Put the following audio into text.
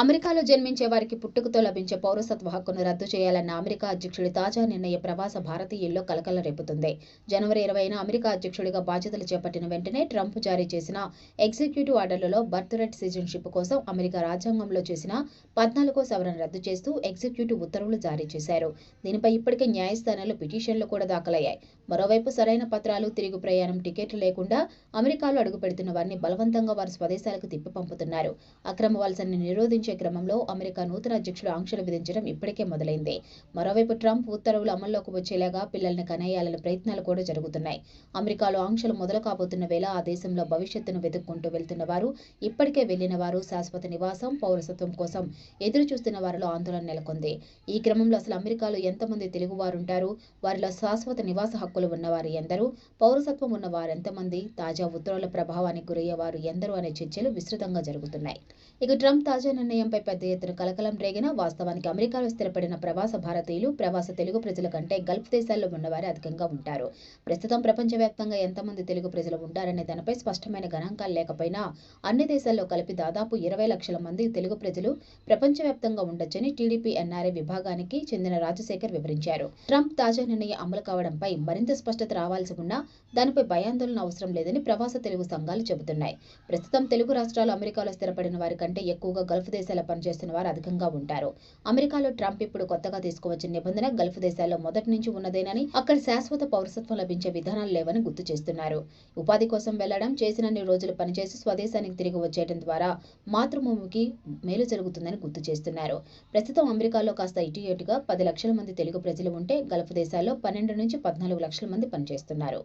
అమెరికాలో జన్మించే వారికి పుట్టుకతో లభించే పౌరసత్వ హక్కును రద్దు చేయాలన్న అమెరికా అధ్యక్షుడి తాజా నిర్ణయ ప్రవాస భారతీయుల్లో కలకల రేపుతుంది. జనవరి ఇరవైన అమెరికా అధ్యక్షుడిగా బాధ్యతలు చేపట్టిన వెంటనే ట్రంప్ జారీ చేసిన ఎగ్జిక్యూటివ్ ఆర్డర్లలో బర్త్ రైట్ సిటిజన్షిప్ కోసం అమెరికా రాజ్యాంగంలో చేసిన పద్నాలుగో సవరణ రద్దు చేస్తూ ఎగ్జిక్యూటివ్ ఉత్తర్వులు జారీ చేశారు. దీనిపై ఇప్పటికే న్యాయస్థానాల్లో పిటిషన్లు కూడా దాఖలయ్యాయి. మరోవైపు సరైన పత్రాలు తిరుగు ప్రయాణం టికెట్లు లేకుండా అమెరికాలో అడుగుపెడుతున్న వారిని బలవంతంగా వారి స్వదేశాలకు తిప్పి పంపుతున్నారు. అక్రమ వలసని నిరోధించే క్రమంలో అమెరికా నూతన అధ్యక్షుడు ఆంక్షలు విధించడం ఇప్పటికే మొదలైంది. మరోవైపు ట్రంప్ ఉత్తర్వులు అమల్లోకి వచ్చేలాగా పిల్లల్ని కనేయాలనే ప్రయత్నాలు కూడా జరుగుతున్నాయి. అమెరికాలో ఆంక్షలు మొదలు కాబోతున్న వేళ ఆ దేశంలో భవిష్యత్తును వెతుక్కుంటూ వెళ్తున్న వారు ఇప్పటికే వెళ్ళిన వారు శాశ్వత నివాసం పౌరసత్వం కోసం ఎదురు చూస్తున్న వారిలో ఆందోళన నెలకొంది. ఈ క్రమంలో అసలు అమెరికాలో ఎంతమంది తెలుగువారుంటారు? వారిలో శాశ్వత నివాస హక్కులు ఉన్నవారు ఎందరు? పౌరసత్వం ఉన్న వారెంతమంది తాజా ఉత్తర్వుల ప్రభావానికి గురయ్యేవారు ఎందరు? అనే చర్చలు విస్తృతంగా జరుగుతున్నాయి. ఇక ట్రంప్ తాజా నిర్ణయంపై పెద్ద ఎత్తున కలకలం రేగిన వాస్తవానికి అమెరికాలో స్థిరపడిన ప్రవాస భారతీయులు ప్రవాస తెలుగు ప్రజల కంటే గల్ఫ్ దేశాల్లో ఉన్నవారే అధికంగా ఉంటారు. ప్రస్తుతం ప్రపంచవ్యాప్తంగా ఎంతమంది తెలుగు ప్రజలు ఉంటారనే దానిపై స్పష్టమైన గణాంకాలు లేకపోయినా అన్ని దేశాల్లో కలిపి దాదాపు ఇరవై లక్షల మంది తెలుగు ప్రజలు ప్రపంచవ్యాప్తంగా ఉండొచ్చని టీడీపీ ఎన్ఆర్ఐ విభాగానికి చెందిన రాజశేఖర్ వివరించారు. ట్రంప్ తాజా నిర్ణయం అమలు కావడంపై మరింత స్పష్టత రావాల్సి ఉన్నా దానిపై భయాందోళన అవసరం లేదని ప్రవాస తెలుగు సంఘాలు చెబుతున్నాయి. ప్రస్తుతం తెలుగు రాష్ట్రాలు అమెరికాలో స్థిరపడిన వారి కంటే ఎక్కువగా గల్ఫ్ దేశాల్లో పనిచేస్తున్న వారు అధికంగా ఉంటారు. అమెరికాలో ట్రంప్ ఇప్పుడు కొత్తగా తీసుకువచ్చిన నిబంధన గల్ఫ్ దేశాల్లో మొదటి నుంచి ఉన్నదేనని అక్కడ శాశ్వత పౌరసత్వం లభించే విధానాలు లేవని గుర్తు చేస్తున్నారు. ఉపాధి కోసం వెళ్ళడం చేసినన్ని రోజులు పనిచేసి స్వదేశానికి తిరిగి వచ్చేయడం ద్వారా మాతృభూమికి మేలు జరుగుతుందని గుర్తు చేస్తున్నారు. ప్రస్తుతం అమెరికాలో కాస్త ఇటు ఇటుగా పది లక్షల మంది తెలుగు ప్రజలు ఉంటే గల్ఫ్ దేశాల్లో పన్నెండు నుంచి పద్నాలుగు లక్షల మంది పనిచేస్తున్నారు.